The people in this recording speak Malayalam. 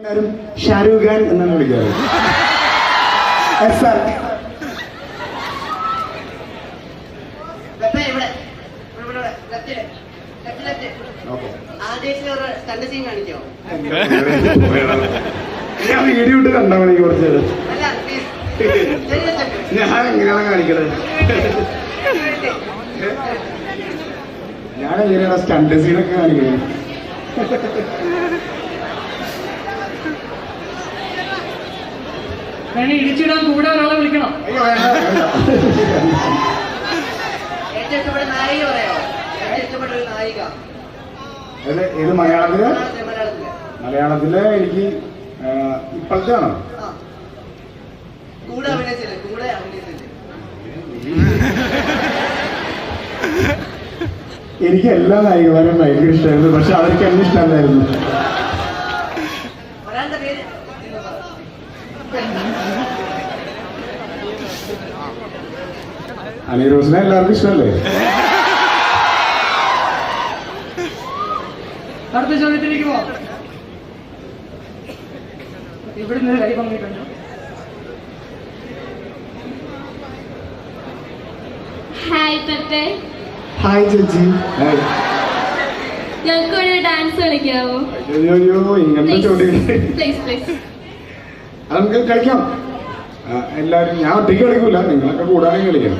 എല്ലാവരും ഷാരൂഖ് ഖാൻ എന്നാണ് വിളിക്കാറ് എസ് ആർ. ഞാൻ വീഡിയോ ഇട്ട് കണ്ടാ മതി കുറച്ച് ഞാൻ എങ്ങനെയാണ് കാണിക്കണത്? ഞാൻ എങ്ങനെയാണ് സ്റ്റണ്ട് സീനൊക്കെ കാണിക്കുന്നത് വേണേ ഇടിച്ചിടാൻ കൂടെ ഒരാളെ വിളിക്കണം. ഇത് മലയാളത്തിൽ? മലയാളത്തിൽ എനിക്ക് ഇപ്പോഴത്തെ ആണോ ആ. കൂടെ അഭിനയിച്ചില്ലേ? കൂടെ അഭിനയിച്ചില്ലേ? എനിക്ക് എല്ലാ നായികമാരും ഭയങ്കര ഇഷ്ടമായിരുന്നു പക്ഷെ അവർക്ക് എന്നെ ഇഷ്ടമല്ലായിരുന്നു. പറ. എല്ലാവർക്കും ഇഷ്ടമല്ലേ? അടുത്ത ചോദ്യത്തിലേക്ക് പോവാം. ഇവിടുന്ന് കൈ പങ്കിട്ടുണ്ട് ഹായ് പെപ്പെ ഹായ് ചേച്ചി. ഹായ് ഞങ്ങൾക്ക് ഒരു ഡാൻസ് കളിക്കാവോ? അയ്യോ ഇങ്ങനത്തെ ചോദ്യം നമുക്ക് കളിക്കാം? എല്ലാവരും ഞാൻ ഒറ്റയ്ക്ക് കളിക്കൂല നിങ്ങളൊക്കെ കൂടാനും കളിക്കാം